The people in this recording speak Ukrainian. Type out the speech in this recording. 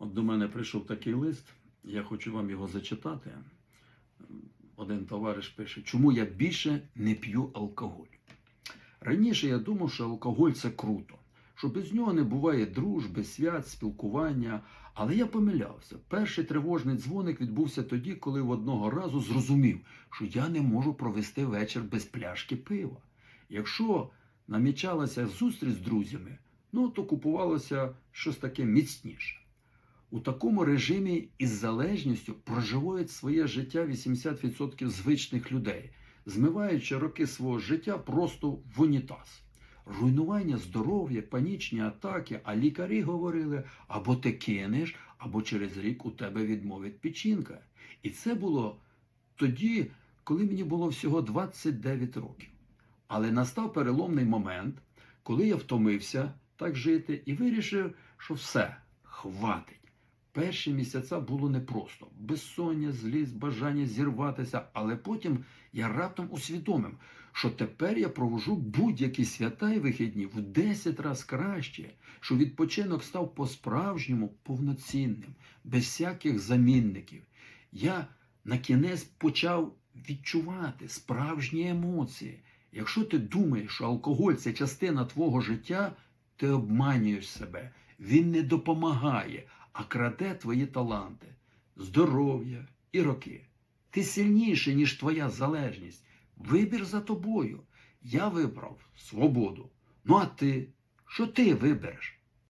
От до мене прийшов такий лист, я хочу вам його зачитати. Один товариш пише, чому я більше не п'ю алкоголь. Раніше я думав, що алкоголь це круто, що без нього не буває дружби, свят, спілкування. Але я помилявся. Перший тривожний дзвоник відбувся тоді, коли одного разу зрозумів, що я не можу провести вечір без пляшки пива. Якщо намічалася зустріч з друзями, ну то купувалося щось таке міцніше. У такому режимі із залежністю проживають своє життя 80% звичних людей, змиваючи роки свого життя просто в унітаз. Руйнування здоров'я, панічні атаки, а лікарі говорили, або ти кинеш, або через рік у тебе відмовить печінка. І це було тоді, коли мені було всього 29 років. Але настав переломний момент, коли я втомився так жити і вирішив, що все, хватить. Перші місяця було непросто. Безсоння, злість, бажання зірватися, але потім я раптом усвідомив, що тепер я провожу будь-які свята і вихідні в 10 разів краще, що відпочинок став по-справжньому повноцінним, без всяких замінників. Я на кінець почав відчувати справжні емоції. Якщо ти думаєш, що алкоголь це частина твого життя, ти обманюєш себе. Він не допомагає, а краде твої таланти, здоров'я і роки. Ти сильніший, ніж твоя залежність. Вибір за тобою. Я вибрав свободу. Ну а ти? Що ти вибереш?